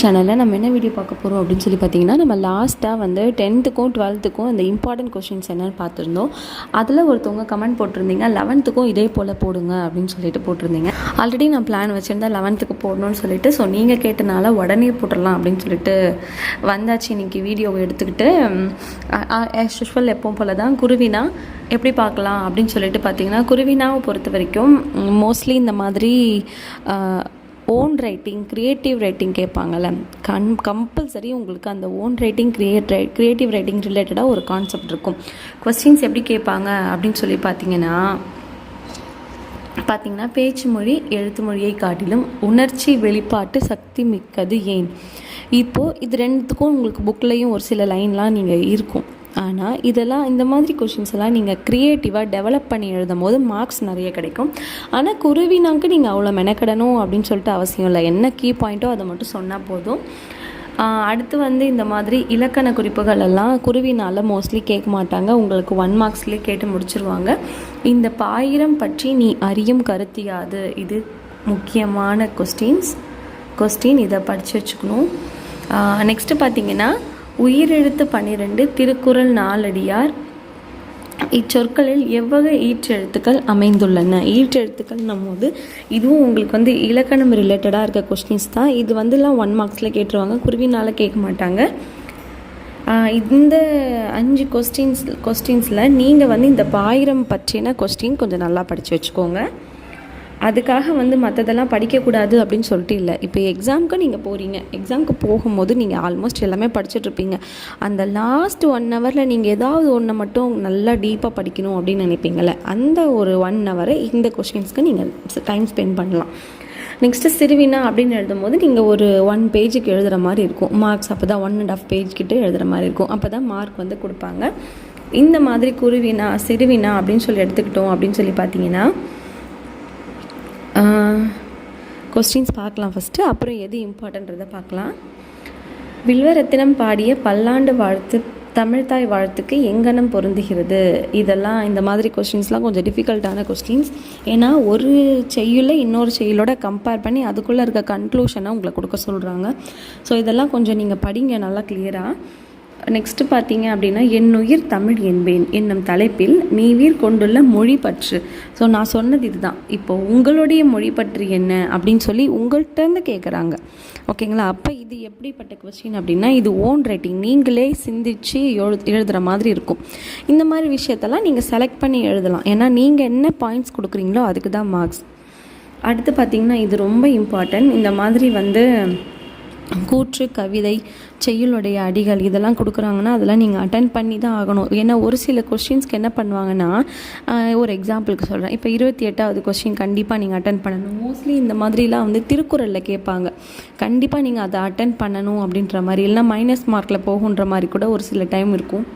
சேனலில் நம்ம என்ன வீடியோ பார்க்க போகிறோம் அப்படின்னு சொல்லி பார்த்தீங்கன்னா நம்ம லாஸ்ட்டாக வந்து டென்த்துக்கும் டுவெல்த்துக்கும் இந்த இம்பார்ட்டன்ட் கொஷின்ஸ் என்னென்னு பார்த்துருந்தோம். அதில் ஒருத்தவங்க கமெண்ட் போட்டிருந்தீங்க லெவன்த்துக்கும் இதே போல் போடுங்க அப்படின்னு சொல்லிட்டு போட்டிருந்தீங்க. ஆல்ரெடி நான் பிளான் வச்சுருந்தேன் லெவன்த்துக்கு போடணும்னு சொல்லிட்டு. ஸோ நீங்கள் கேட்டனால உடனே போட்டுடலாம் அப்படின்னு சொல்லிட்டு வந்தாச்சு. இன்னைக்கு வீடியோவை எடுத்துக்கிட்டு ஆஸ் யூஷுவல் எப்பவும் போல் தான் குருவினா எப்படி பார்க்கலாம் அப்படின்னு சொல்லிட்டு பார்த்தீங்கன்னா குருவினாவை பொறுத்த வரைக்கும் மோஸ்ட்லி இந்த மாதிரி ஓன் ரைட்டிங் க்ரியேட்டிவ் ரைட்டிங் கேட்பாங்கல்ல. கன் கம்பல்சரி உங்களுக்கு அந்த ஓன் ரைட்டிங் கிரியேட் ரை க்ரியேட்டிவ் ரைட்டிங் ரிலேட்டடாக ஒரு கான்செப்ட் இருக்கும். கொஸ்டின்ஸ் எப்படி கேட்பாங்க அப்படின்னு சொல்லி பார்த்தீங்கன்னா பார்த்தீங்கன்னா பேச்சு மொழி எழுத்து மொழியை காட்டிலும் உணர்ச்சி வெளிப்பாட்டு சக்தி மிக்கது ஏன்? இப்போது இது ரெண்டுத்துக்கும் உங்களுக்கு புக்லேயும் ஒரு சில லைன்லாம் நீங்கள் இருக்கும். ஆனால் இதெல்லாம் இந்த மாதிரி கொஷின்ஸ் எல்லாம் நீங்கள் க்ரியேட்டிவாக டெவலப் பண்ணி எழுதும் போது மார்க்ஸ் நிறைய கிடைக்கும். ஆனால் குருவினாக்கு நீங்கள் அவ்வளோ மெனக்கடணும் அப்படின்னு சொல்லிட்டு அவசியம் இல்லை. என்ன கீ பாயிண்ட்டோ அதை மட்டும் சொன்னால் போதும். அடுத்து வந்து இந்த மாதிரி இலக்கண குறிப்புகள் எல்லாம் குருவினால் மோஸ்ட்லி கேட்க மாட்டாங்க. உங்களுக்கு ஒன் மார்க்ஸ்லேயே கேட்டு முடிச்சிருவாங்க. இந்த பாயிரம் பற்றி நீ அறியும் கருத்தியாது இது முக்கியமான கொஸ்டின்ஸ் கொஸ்டின் இதை படித்து வச்சுக்கணும். நெக்ஸ்ட்டு பார்த்தீங்கன்னா உயிரெழுத்து பன்னிரெண்டு திருக்குறள் நாலடியார். இச்சொற்களில் எவ்வகை ஈற்றெழுத்துக்கள் அமைந்துள்ளன? ஈற்றெழுத்துக்கள்னும் போது இதுவும் உங்களுக்கு வந்து இலக்கணம் ரிலேட்டடாக இருக்க கொஸ்டின்ஸ் தான். இது வந்துலாம் ஒன் மார்க்ஸில் கேட்டுருவாங்க. குருவினால் கேட்க மாட்டாங்க. இந்த அஞ்சு கொஸ்டின்ஸ் கொஸ்டின்ஸில் நீங்கள் வந்து இந்த பாயிரம் பற்றின கொஸ்டின் கொஞ்சம் நல்லா படித்து வச்சுக்கோங்க. அதுக்காக வந்து மற்றதெல்லாம் படிக்கக்கூடாது அப்படின்னு சொல்லிட்டு இல்லை. இப்போ எக்ஸாமுக்கு நீங்கள் போகிறீங்க எக்ஸாமுக்கு போகும்போது நீங்கள் ஆல்மோஸ்ட் எல்லாமே படிச்சுட்ருப்பீங்க அந்த லாஸ்ட் ஒன் ஹவரில் நீங்கள் ஏதாவது ஒன்றை மட்டும் நல்லா டீப்பாக படிக்கணும் அப்படின்னு நினைப்பீங்கள்ல அந்த ஒரு ஒன் ஹவரை இந்த கொஷின்ஸ்க்கு நீங்கள் டைம் ஸ்பெண்ட் பண்ணலாம். நெக்ஸ்ட்டு சிறுவினா அப்படின்னு எழுதும்போது நீங்கள் ஒரு ஒன் பேஜுக்கு எழுதுகிற மாதிரி இருக்கும். மார்க்ஸ் அப்போ தான் ஒன் அண்ட் ஆஃப் பேஜ் கிட்டே எழுதுகிற மாதிரி இருக்கும். அப்போ தான் மார்க் வந்து கொடுப்பாங்க. இந்த மாதிரி குருவினா சிறுவினா அப்படின்னு சொல்லி எடுத்துக்கிட்டோம் அப்படின்னு சொல்லி பார்த்தீங்கன்னா கொஸ்டின்ஸ் பார்க்கலாம் ஃபஸ்ட்டு அப்புறம் எது இம்பார்ட்டன்றதை பார்க்கலாம். வில்வரத்தினம் பாடிய பல்லாண்டு வாழ்த்து தமிழ்தாய் வாழ்த்துக்கு எங்கனம் பொருந்துகிறது? இதெல்லாம் இந்த மாதிரி கொஸ்டின்ஸ்லாம் கொஞ்சம் டிஃபிகல்ட்டான கொஸ்டின்ஸ் ஏன்னா ஒரு செய்யுளை இன்னொரு செய்யுளோட கம்பேர் பண்ணி அதுக்குள்ளே இருக்க கன்க்ளூஷனை உங்களை கொடுக்க சொல்கிறாங்க ஸோ இதெல்லாம் கொஞ்சம் நீங்கள் படிங்க நல்லா கிளியராக நெக்ஸ்ட்டு பார்த்தீங்க அப்படின்னா என்னுயிர் தமிழ் என்பேன். என்னும் தலைப்பில் நீவீர் கொண்டுள்ள மொழி பற்று. ஸோ நான் சொன்னது இதுதான். இப்போ உங்களுடைய மொழி பற்று என்ன? அப்படின்னு சொல்லி உங்கள்கிட்டருந்து கேட்குறாங்க ஓகேங்களா? அப்போ இது எப்படிப்பட்ட கொஸ்டின் அப்படின்னா இது ஓன் ரைட்டிங் நீங்களே சிந்திச்சு எழு எழுதுகிற மாதிரி இருக்கும். இந்த மாதிரி விஷயத்தெல்லாம் நீங்கள் செலக்ட் பண்ணி எழுதலாம். ஏன்னா நீங்கள் என்ன பாயிண்ட்ஸ் கொடுக்குறீங்களோ அதுக்கு தான் மார்க்ஸ் அடுத்து பார்த்திங்கன்னா இது ரொம்ப இம்பார்ட்டன்ட் இந்த மாதிரி வந்து கூற்று கவிதை செய்யுளுடைய அடிகள் இதெல்லாம் கொடுக்குறாங்கன்னா அதெல்லாம் நீங்கள் அட்டன் பண்ணி தான் ஆகணும். ஏன்னா ஒரு சில கொஸ்டின்ஸ்க்கு என்ன பண்ணுவாங்கன்னா ஒரு எக்ஸாம்பிளுக்கு சொல்கிறேன் இப்போ இருபத்தி எட்டாவது கொஸ்டின் கண்டிப்பாக நீங்கள் அட்டன் பண்ணணும். மோஸ்ட்லி இந்த மாதிரிலாம் வந்து திருக்குறளில் கேட்பாங்க. கண்டிப்பாக நீங்கள் அதை அட்டன் பண்ணணும் அப்படின்ற மாதிரி இல்லைனா மைனஸ் மார்க்கில் போகுன்ற மாதிரி கூட ஒரு சில டைம் இருக்கும்.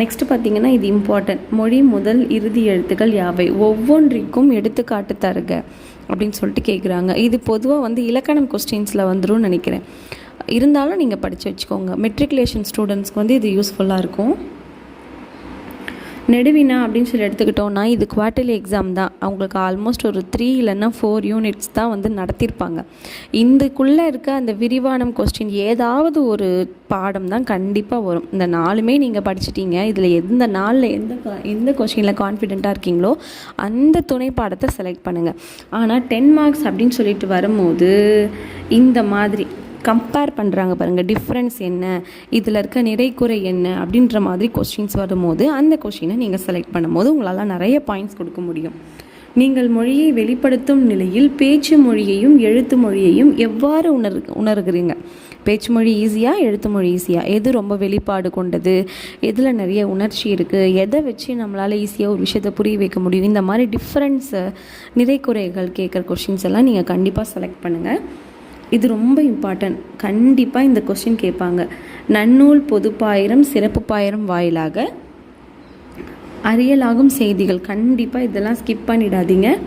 நெக்ஸ்ட்டு பார்த்தீங்கன்னா இது இம்பார்ட்டன்ட் மொழி முதல் இறுதி எழுத்துக்கள் யாவை? ஒவ்வொன்றிற்கும் எடுத்துக்காட்டு தருக. அப்படின்னு சொல்லிட்டு கேட்குறாங்க இது பொதுவாக வந்து இலக்கணம் கொஸ்டின்ஸில் வந்துடும் நினைக்கிறேன். இருந்தாலும் நீங்கள் படித்து வச்சுக்கோங்க. மெட்ரிகுலேஷன் ஸ்டூடெண்ட்ஸ்க்கு வந்து இது யூஸ்ஃபுல்லாக இருக்கும். நெடுவினா அப்படின்னு சொல்லி எடுத்துக்கிட்டோம்னா இது குவார்ட்டர்லி எக்ஸாம் தான். அவங்களுக்கு ஆல்மோஸ்ட் ஒரு த்ரீ இல்லைன்னா ஃபோர் யூனிட்ஸ் தான் வந்து நடத்தியிருப்பாங்க. இதுக்குள்ளே இருக்க அந்த விரிவானம் கொஸ்டின் ஏதாவது ஒரு பாடம் தான் கண்டிப்பாக வரும். இந்த நாலுமே நீங்கள் படிச்சிட்டீங்க இதில் எந்த நாளில் எந்த எந்த கொஸ்டினில் கான்ஃபிடெண்ட்டாக இருக்கீங்களோ அந்த துணை பாடத்தை செலக்ட் பண்ணுங்கள் ஆனால் டென் மார்க்ஸ் அப்படின்னு சொல்லிட்டு வரும்போது இந்த மாதிரி கம்பேர் பண்ணுறாங்க பாருங்கள் டிஃப்ரென்ஸ் என்ன இதில் இருக்க நிறைக்குறை என்ன அப்படின்ற மாதிரி கொஸ்டின்ஸ் வரும்போது அந்த கொஷினை நீங்கள் செலக்ட் பண்ணும்போது உங்களால் நிறைய பாயிண்ட்ஸ் கொடுக்க முடியும். நீங்கள் மொழியை வெளிப்படுத்தும் நிலையில் பேச்சு மொழியையும் எழுத்து மொழியையும் எவ்வாறு உணர் உணர்கிறீங்க? பேச்சு மொழி ஈஸியாக எழுத்து மொழி ஈஸியாக எது ரொம்ப வெளிப்பாடு கொண்டது? எதில் நிறைய உணர்ச்சி இருக்குது எதை வச்சு நம்மளால் ஈஸியாக ஒரு விஷயத்தை புரிய வைக்க முடியும்? இந்த மாதிரி டிஃப்ரென்ஸு நிறைக்குறைகள் கேட்குற கொஷின்ஸ் எல்லாம் நீங்கள் கண்டிப்பாக செலக்ட் பண்ணுங்கள் இது ரொம்ப இம்பார்ட்டன்ட் கண்டிப்பாக இந்த கொஸ்டின் கேட்பாங்க. நன்னூல் பொதுப்பாயிரம் சிறப்பு பாயிரம் வாயிலாக அறியலாகும் செய்திகள். கண்டிப்பாக இதெல்லாம் ஸ்கிப் பண்ணிடாதீங்க.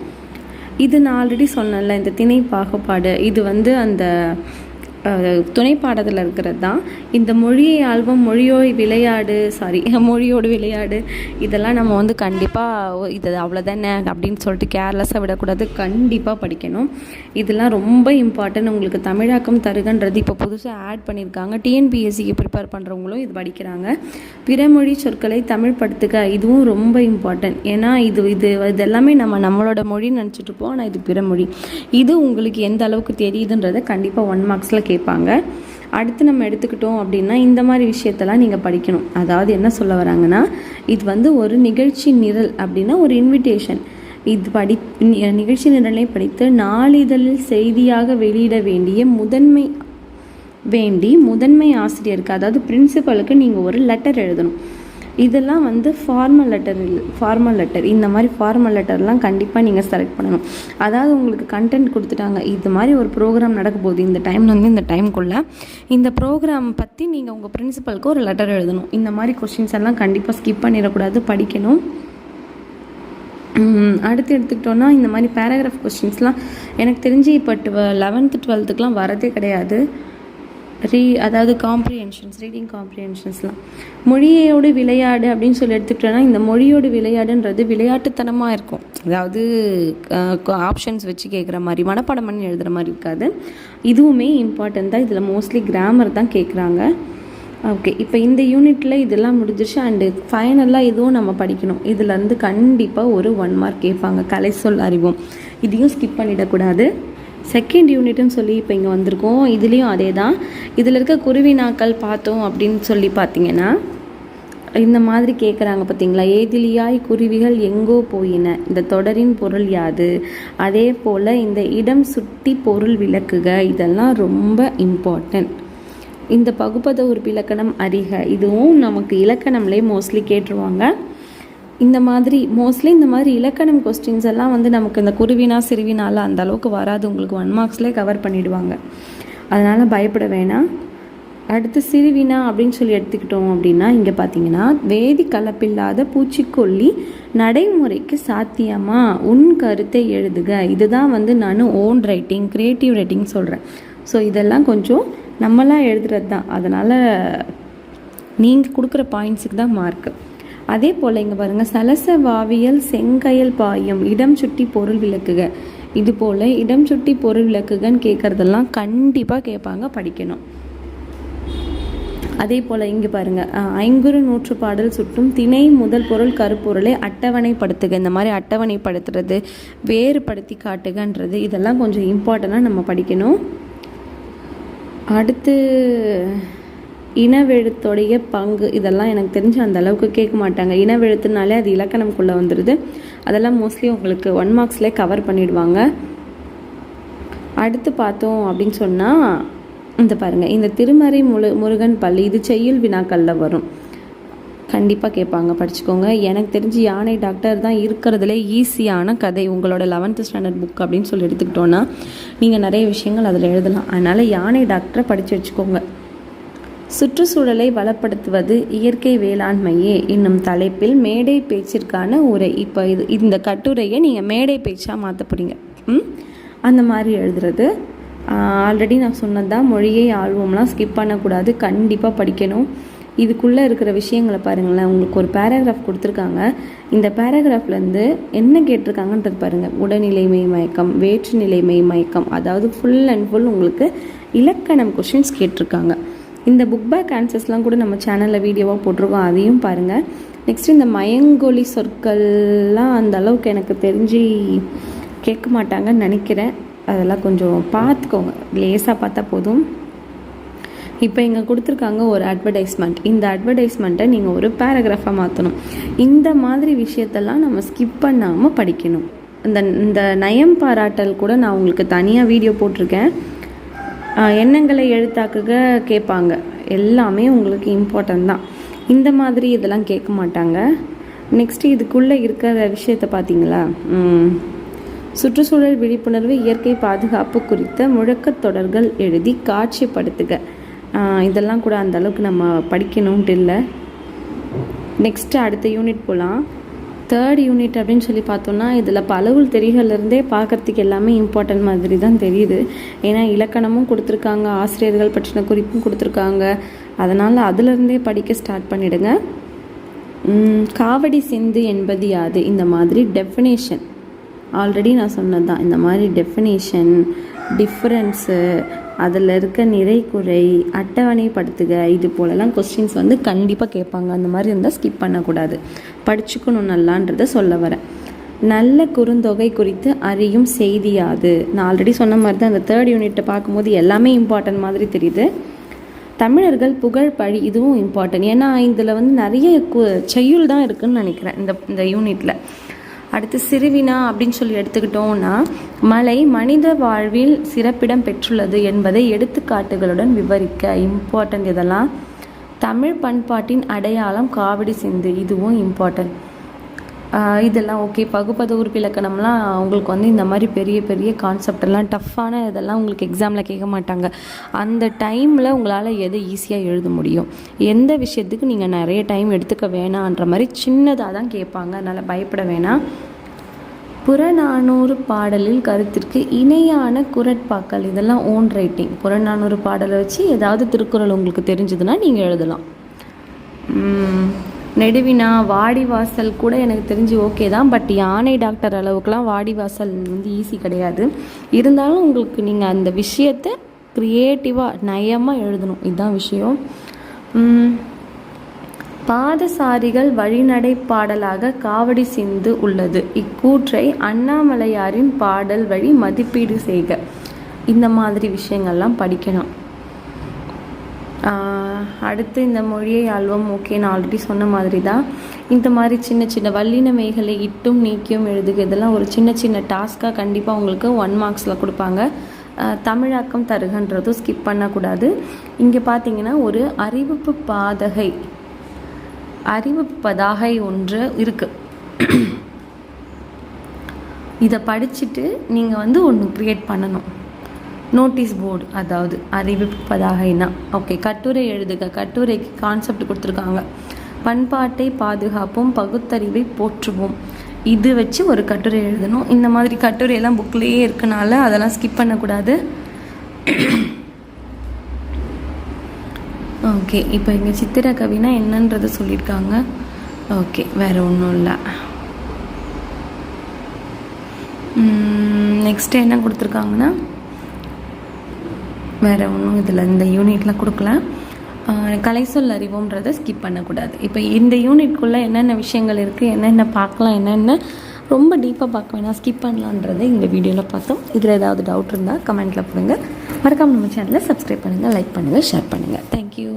இது நான் ஆல்ரெடி சொன்னேன்ல இந்த திணை பாகுபாடு இது வந்து அந்த துணை பாடத்தில் இருக்கிறது தான். இந்த மொழியை ஆல்பம் மொழியோய் விளையாடு சாரி மொழியோடு விளையாடு இதெல்லாம் நம்ம வந்து கண்டிப்பாக இது அவ்வளோதானே அப்படின்னு சொல்லிட்டு கேர்லெஸ்ஸாக விடக்கூடாது. கண்டிப்பாக படிக்கணும். இதெல்லாம் ரொம்ப இம்பார்ட்டன்ட் உங்களுக்கு தமிழாக்கம் தருகன்றது இப்போ புதுசாக ஆட் பண்ணியிருக்காங்க. டிஎன்பிஎஸ்சிக்கு ப்ரிப்பேர் பண்ணுறவங்களும் இது படிக்கிறாங்க. பிறமொழி சொற்களை தமிழ் படுத்துக இதுவும் ரொம்ப இம்பார்ட்டன்ட் ஏன்னா இது இது இது எல்லாமே நம்ம நம்மளோட மொழின்னு நினச்சிட்டு இருப்போம். ஆனால் இது பிறமொழி. இது உங்களுக்கு எந்த அளவுக்கு தெரியுதுன்றதை கண்டிப்பாக ஒன் மார்க்ஸில் கேட்பாங்க அடுத்து நம்ம எடுத்துக்கிட்டோம் அப்படின்னா இந்த மாதிரி விஷயத்தெல்லாம் நீங்கள் படிக்கணும். அதாவது என்ன சொல்ல வராங்கன்னா இது வந்து ஒரு நிகழ்ச்சி நிரல் அப்படின்னா ஒரு இன்விடேஷன் இது படி நிகழ்ச்சி நிரலை படித்து நாளிதழில் செய்தியாக வெளியிட வேண்டிய முதன்மை வேண்டி முதன்மை ஆசிரியருக்கு அதாவது பிரின்சிபலுக்கு நீங்கள் ஒரு லெட்டர் எழுதணும். இதெல்லாம் வந்து ஃபார்மல் லெட்டர் ஃபார்மல் லெட்டர் இந்த மாதிரி ஃபார்மல் லெட்டர்லாம் கண்டிப்பாக நீங்கள் செலக்ட் பண்ணணும். அதாவது உங்களுக்கு கண்டென்ட் கொடுத்துட்டாங்க. இது மாதிரி ஒரு ப்ரோக்ராம் நடக்க போகுது. இந்த டைம்ல வந்து இந்த டைம்குள்ளே இந்த ப்ரோக்ராம் பற்றி நீங்கள் உங்கள் பிரின்சிபலுக்கு ஒரு லெட்டர் எழுதணும். இந்த மாதிரி கொஷின்ஸ் எல்லாம் கண்டிப்பாக ஸ்கிப் பண்ணிடக்கூடாது. படிக்கணும். அடுத்து எடுத்துக்கிட்டோன்னா இந்த மாதிரி பேராகிராஃப் கொஸ்டின்ஸ்லாம் எனக்கு தெரிஞ்சு இப்போ டுவ லெவன்த்து டுவெல்த்துக்குலாம் வரதே கிடையாது. ரீ அதாவது காம்ப்ரிஹென்ஷன்ஸ் ரீடிங் காம்ப்ரிஹென்ஷன்ஸ்லாம் மொழியோடு விளையாடு அப்படின்னு சொல்லி எடுத்துக்கிட்டோன்னா இந்த மொழியோடு விளையாடுன்றது விளையாட்டுத்தனமாக இருக்கும். அதாவது ஆப்ஷன்ஸ் வச்சு கேட்குற மாதிரி மனப்பாடம் பண்ணி எழுதுகிற மாதிரி இருக்காது. இதுவுமே இம்பார்ட்டன்ட் தான். இதில் மோஸ்ட்லி கிராமர் தான் கேட்குறாங்க ஓகே இப்போ இந்த யூனிட்டில் இதெல்லாம் முடிஞ்சிருச்சு. அண்டு ஃபைனலாக இதுவும் நம்ம படிக்கணும். இதுலேருந்து கண்டிப்பாக ஒரு ஒன் மார்க் கேட்பாங்க. கலை சொல் அறிவோம். இதையும் ஸ்கிப் பண்ணிடக்கூடாது. செகண்ட் யூனிட்னு சொல்லி இப்போ இங்கே வந்திருக்கோம். இதுலேயும் அதே தான் இதில் இருக்க குருவினாக்கள் பார்த்தோம் அப்படின்னு சொல்லி பார்த்தீங்கன்னா இந்த மாதிரி கேட்குறாங்க பார்த்தீங்களா ஏதிலியாய் குருவிகள் எங்கோ போயின? இந்த தொடரின் பொருள் யாது? அதே போல் இந்த இடம் சுட்டி பொருள் விளக்குக. இதெல்லாம் ரொம்ப இம்பார்ட்டன்ட் இந்த பகுப்பத உறுப்பு இலக்கணம் அறிக. இதுவும் நமக்கு இலக்கணம்லேயே மோஸ்ட்லி கேட்டுருவாங்க. இந்த மாதிரி மோஸ்ட்லி இந்த மாதிரி இலக்கணம் கொஸ்டின்ஸ் எல்லாம் வந்து நமக்கு இந்த குருவினா சிறுவினால அந்த அளவுக்கு வராது. உங்களுக்கு ஒன் மார்க்ஸ்லேயே கவர் பண்ணிடுவாங்க. அதனால் பயப்பட வேணாம். அடுத்து சிறுவினா அப்படின்னு சொல்லி எடுத்துக்கிட்டோம் அப்படின்னா இங்கே பார்த்தீங்கன்னா வேதி கலப்பில்லாத பூச்சிக்கொல்லி நடைமுறைக்கு சாத்தியமா? உன் கருத்தை எழுதுக. இதுதான் வந்து நான் ஓன் ரைட்டிங் க்ரியேட்டிவ் ரைட்டிங் சொல்கிறேன் ஸோ இதெல்லாம் கொஞ்சம் நம்மளாம் எழுதுறது தான் அதனால் நீங்கள் கொடுக்குற பாயிண்ட்ஸுக்கு தான் மார்க்கு அதே போல் இங்கே பாருங்கள் சலச வாவியல் செங்கயல் பாயும் இடம் சுட்டி பொருள் விளக்குக. இது போல் இடம் சுட்டி பொருள் விளக்குகன்னு கேட்குறதெல்லாம் கண்டிப்பாக கேட்பாங்க படிக்கணும். அதே போல் இங்கே பாருங்கள் ஐங்குறு நூற்று பாடல் சுட்டும் திணை முதல் பொருள் கருப்பொருளை அட்டவணைப்படுத்துக. இந்த மாதிரி அட்டவணைப்படுத்துறது வேறுபடுத்தி காட்டுகன்றது இதெல்லாம் கொஞ்சம் இம்பார்ட்டண்ட்டாக நம்ம படிக்கணும். அடுத்து இனவெழுத்துடைய பங்கு. இதெல்லாம் எனக்கு தெரிஞ்சு அந்த அளவுக்கு கேட்க மாட்டாங்க. இனவெழுத்துனாலே அது இலக்கணம்குள்ளே வந்துடுது அதெல்லாம் மோஸ்ட்லி உங்களுக்கு ஒன் மார்க்ஸ்லேயே கவர் பண்ணிடுவாங்க. அடுத்து பார்த்தோம் அப்படின்னு சொன்னால் இந்த பாருங்கள் இந்த திருமறை முழு முருகன் பள்ளி இது செய்யுள் வினாக்களில் வரும். கண்டிப்பாக கேட்பாங்க. படிச்சுக்கோங்க. எனக்கு தெரிஞ்சு யானை டாக்டர் தான் இருக்கிறதுலே ஈஸியான கதை. உங்களோட லெவன்த்து ஸ்டாண்டர்ட் புக் அப்படின்னு சொல்லி எடுத்துக்கிட்டோன்னா நீங்கள் நிறைய விஷயங்கள் அதில் எழுதலாம். அதனால் யானை டாக்டரை படித்து வச்சுக்கோங்க. சுற்றுச்சூழலை வளப்படுத்துவது இயற்கை வேளாண்மையே. என்னும் தலைப்பில் மேடை பேச்சிற்கான உரை. இப்போ இது இந்த கட்டுரையை நீங்கள் மேடை பேச்சாக மாற்ற போகிறீங்க ம்? அந்த மாதிரி எழுதுறது. ஆல்ரெடி நான் சொன்னது தான் மொழியை ஆழ்வோம்லாம் ஸ்கிப் பண்ணக்கூடாது. கண்டிப்பாக படிக்கணும். இதுக்குள்ளே இருக்கிற விஷயங்களை பாருங்களேன். உங்களுக்கு ஒரு பேராகிராஃப் கொடுத்துருக்காங்க. இந்த பேராகிராஃப்லேருந்து என்ன கேட்டிருக்காங்கன்றது பாருங்கள் உடல்நிலைமை மயக்கம் வேற்று நிலைமை மயக்கம் அதாவது ஃபுல் அண்ட் ஃபுல் உங்களுக்கு இலக்கணம் கொஷின்ஸ் கேட்டிருக்காங்க. இந்த புக் பேக் ஆன்சர்ஸ்லாம் கூட நம்ம சேனலில் வீடியோவாக போட்டிருக்கோம். அதையும் பாருங்கள் நெக்ஸ்ட் இந்த மயங்கொலி சொற்கள்லாம் அந்த அளவுக்கு எனக்கு தெரிஞ்சு கேட்க மாட்டாங்கன்னு நினைக்கிறேன். அதெல்லாம் கொஞ்சம் பார்த்துக்கோங்க. லேசாக பார்த்தா போதும். இப்போ இங்கே கொடுத்துருக்காங்க ஒரு அட்வர்டைஸ்மெண்ட் இந்த அட்வர்டைஸ்மெண்ட்டை நீங்கள் ஒரு பேராகிராஃபாக மாற்றணும் இந்த மாதிரி விஷயத்தெல்லாம் நம்ம ஸ்கிப் பண்ணாமல் படிக்கணும். இந்த இந்த நயம் பாராட்டல் கூட நான் உங்களுக்கு தனியாக வீடியோ போட்டிருக்கேன். எண்ணங்களை எழுத்தாக்குக கேட்பாங்க. எல்லாமே உங்களுக்கு இம்பார்ட்டன்ட் தான். இந்த மாதிரி இதெல்லாம் கேட்க மாட்டாங்க. நெக்ஸ்ட்டு இதுக்குள்ளே இருக்கிற விஷயத்தை பார்த்தீங்களா? சுற்றுச்சூழல் விழிப்புணர்வு இயற்கை பாதுகாப்பு குறித்த முழக்கத் தொடர்கள் எழுதி காட்சிப்படுத்துக. இதெல்லாம் கூட அந்த அளவுக்கு நம்ம படிக்கணும்ட்டு இல்லை. நெக்ஸ்ட்டு அடுத்த யூனிட் போகலாம் தேர்ட் யூனிட் அப்படின்னு சொல்லி பார்த்தோம்னா இதில் பலவுள் தெரிகள்லேருந்தே பார்க்கறதுக்கு எல்லாமே இம்பார்ட்டன்ட் மாதிரி தான் தெரியுது. ஏன்னா இலக்கணமும் கொடுத்துருக்காங்க ஆசிரியர்கள் பற்றின குறிப்பும் கொடுத்துருக்காங்க. அதனால் அதுலேருந்தே படிக்க ஸ்டார்ட் பண்ணிடுங்க. காவடி சிந்து என்பது யாது? இந்த மாதிரி டெஃபினேஷன் ஆல்ரெடி நான் சொன்னது தான் இந்த மாதிரி டெஃபினேஷன் டிஃப்ரென்ஸு அதில் இருக்க நிறை குறை அட்டவணைப்படுத்துக இது போலலாம் கொஸ்டின்ஸ் வந்து கண்டிப்பாக கேட்பாங்க. அந்த மாதிரி இருந்தால் ஸ்கிப் பண்ணக்கூடாது. படிச்சுக்கணும் நல்லான்றதை சொல்ல வரேன். நல்ல குறுந்தொகை குறித்து அறியும் செய்தியாது நான் ஆல்ரெடி சொன்ன மாதிரி தான் அந்த தேர்ட் யூனிட்டை பார்க்கும்போது எல்லாமே இம்பார்ட்டன்ட் மாதிரி தெரியுது. தமிழர்கள் புகழ் பழி இதுவும் இம்பார்ட்டன்ட் ஏன்னா இதில் வந்து நிறைய கு- செய்யுள் தான் இருக்குதுன்னு நினைக்கிறேன் இந்த இந்த யூனிட்டில் அடுத்து சிறுவினா அப்படின்னு சொல்லி எடுத்துக்கிட்டோம்னா மலை மனித வாழ்வில் சிறப்பிடம் பெற்றுள்ளது என்பதை எடுத்துக்காட்டுகளுடன் விவரிக்க இம்பார்ட்டன்ட் இதெல்லாம். தமிழ் பண்பாட்டின் அடையாளம் காவடி சிந்து இதுவும் இம்பார்ட்டன்ட் இதெல்லாம் ஓகே பகுப்பத உறுப்பிலக்கணம்லாம் உங்களுக்கு வந்து இந்த மாதிரி பெரிய பெரிய கான்செப்ட் எல்லாம் டஃப்பான இதெல்லாம் உங்களுக்கு எக்ஸாமில் கேட்க மாட்டாங்க. அந்த டைமில் உங்களால் எது ஈஸியாக எழுத முடியும்? எந்த விஷயத்துக்கு நீங்கள் நிறைய டைம் எடுத்துக்க வேணான்ற மாதிரி சின்னதாக தான் கேட்பாங்க. அதனால் பயப்பட வேணாம். புறநானூறு பாடலில் கருத்திற்கு இணையான குரட்பாக்கள். இதெல்லாம் ஓன் ரைட்டிங் புறநானூறு பாடலை வச்சு ஏதாவது திருக்குறள் உங்களுக்கு தெரிஞ்சதுன்னா நீங்கள் எழுதலாம். நெடுவினா வாடிவாசல் கூட எனக்கு தெரிஞ்சு ஓகே தான் பட் யானை டாக்டர் அளவுக்குலாம் வாடிவாசல் வந்து ஈஸி கிடையாது. இருந்தாலும் உங்களுக்கு நீங்கள் அந்த விஷயத்தை க்ரியேட்டிவாக நயமாக எழுதணும். இதுதான் விஷயம். பாதசாரிகள் வழிநடை பாடலாக காவடி சிந்து உள்ளது. இக்கூற்றை அண்ணாமலையாரின் பாடல் வழி மதிப்பீடு செய்க. இந்த மாதிரி விஷயங்கள்லாம் படிக்கணும். அடுத்து இந்த மொழியை ஆல்வம் ஓகே நான் ஆல்ரெடி சொன்ன மாதிரி தான் இந்த மாதிரி சின்ன சின்ன வல்லினமைகளை இட்டும் நீக்கியும் எழுதுக. இதெல்லாம் ஒரு சின்ன சின்ன டாஸ்க்காக கண்டிப்பாக உங்களுக்கு ஒன் மார்க்ஸில் கொடுப்பாங்க. தமிழாக்கம் தருகன்றதும் ஸ்கிப் பண்ணக்கூடாது. இங்கே பார்த்தீங்கன்னா ஒரு அறிவிப்பு பாதகை அறிவிப்பு பதாகை ஒன்று இருக்குது இதை படிச்சுட்டு நீங்கள் வந்து ஒன்று க்ரியேட் பண்ணணும். நோட்டீஸ் போர்டு அதாவது அறிவிப்பு பதாகைனா ஓகே கட்டுரை எழுதுக. கட்டுரைக்கு கான்செப்ட் கொடுத்துருக்காங்க. பண்பாட்டை பாதுகாப்போம் பகுத்தறிவை போற்றுவோம். இது வச்சு ஒரு கட்டுரை எழுதணும். இந்த மாதிரி கட்டுரையெல்லாம் புக்லேயே இருக்கனால அதெல்லாம் ஸ்கிப் பண்ணக்கூடாது. ஓகே இப்போ இங்கே சித்திர கவினா என்னன்றதை சொல்லியிருக்காங்க. ஓகே வேறு ஒன்றும் இல்லை. நெக்ஸ்ட்டு என்ன கொடுத்துருக்காங்கன்னா வேறு ஒன்றும் இதில் இந்த யூனிட்லாம் கொடுக்கல. கலை சொல் அறிவோன்றதை ஸ்கிப் பண்ணக்கூடாது. இப்போ இந்த யூனிட்குள்ளே என்னென்ன விஷயங்கள் இருக்குது என்னென்ன பார்க்கலாம் என்னென்ன ரொம்ப டீப்பாக பார்க்க வேணாம் ஸ்கிப் பண்ணலான்றதை இந்த வீடியோவில் பார்த்தோம். இதில் ஏதாவது டவுட் இருந்தால் கமெண்ட்டில் போடுங்க. மறக்காமல் நம்ம சேனலை சப்ஸ்கிரைப் பண்ணுங்கள் லைக் பண்ணுங்கள் ஷேர் பண்ணுங்கள் தேங்க்யூ